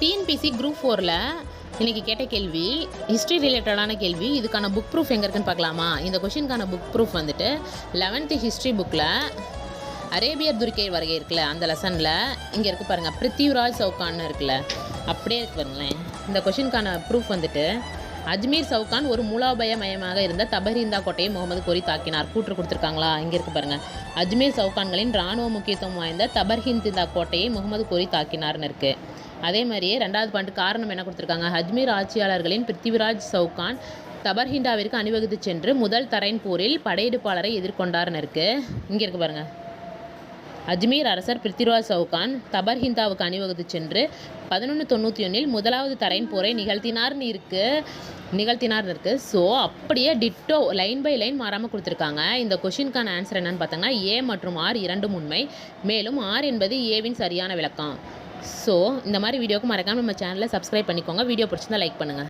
TNPSC group ஃபோரில் இன்றைக்கி கேட்ட கேள்வி ஹிஸ்ட்ரி ரிலேட்டடான கேள்வி இதுக்கான புக் ப்ரூஃப் எங்கே இருக்குன்னு பார்க்கலாமா? இந்த கொஷினுக்கான புக் ப்ரூஃப் வந்துட்டு லெவன்த்து ஹிஸ்ட்ரி புக்கில் அரேபியர் துர்க்கை வருகை இருக்குல்ல அந்த லெசனில் இங்கே இருக்குது பாருங்கள் பிருத்திவிராஜ் சவுகான்னு இருக்குல்ல அப்படியே இருக்கு பாருங்களேன். இந்த கொஷினுக்கான ப்ரூஃப் வந்துட்டு அஜ்மீர் சவுகான் ஒரு மூலாபய மயமாக இருந்த தபரிந்தா கோட்டையை முகமது கோரி தாக்கினார். கூற்று கொடுத்துருக்காங்களா? இங்கே இருக்கு பாருங்க. அஜ்மீர் சவுகான்களின் இராணுவ முக்கியத்துவம் வாய்ந்த தபர்ஹிந்திந்தா கோட்டையை முகமது கோரி தாக்கினார்னு இருக்குது அதே மாதிரியே ரெண்டாவது பாயிண்ட் காரணம் என்ன கொடுத்துருக்காங்க? அஜ்மீர் ஆட்சியாளர்களின் பிருத்திவிராஜ் சவுகான் தபர்ஹிண்டாவிற்கு அணிவகுத்து சென்று முதல் தரைன் போரில் படையெடுப்பாளரை எதிர்கொண்டார்னு இருக்கு இங்கே இருக்கு பாருங்கள் அஜ்மீர் அரசர் பிருத்திவிராஜ் சவுகான் தபர்ஹிந்தாவுக்கு அணிவகுத்து சென்று பதினொன்று தொண்ணூற்றி ஒன்றில் முதலாவது தரையின் போரை நிகழ்த்தினார்னு இருக்கு நிகழ்த்தினார்னு இருக்கு ஸோ அப்படியே டிட்டோ லைன் பை லைன் மாறாமல் கொடுத்துருக்காங்க. இந்த கொஷினுக்கான ஆன்சர் என்னன்னு பார்த்தோங்கன்னா ஏ மற்றும் ஆர் இரண்டும் உண்மை. மேலும் ஆர் என்பது ஏவின் சரியான விளக்கம். ஸோ இந்த மாதிரி வீடியோக்கு மறக்காமல் நம்ம சேனலை சப்ஸ்கிரைப் பண்ணிக்கோங்க. வீடியோ பிடிச்சிருந்தா லைக் பண்ணுங்கள்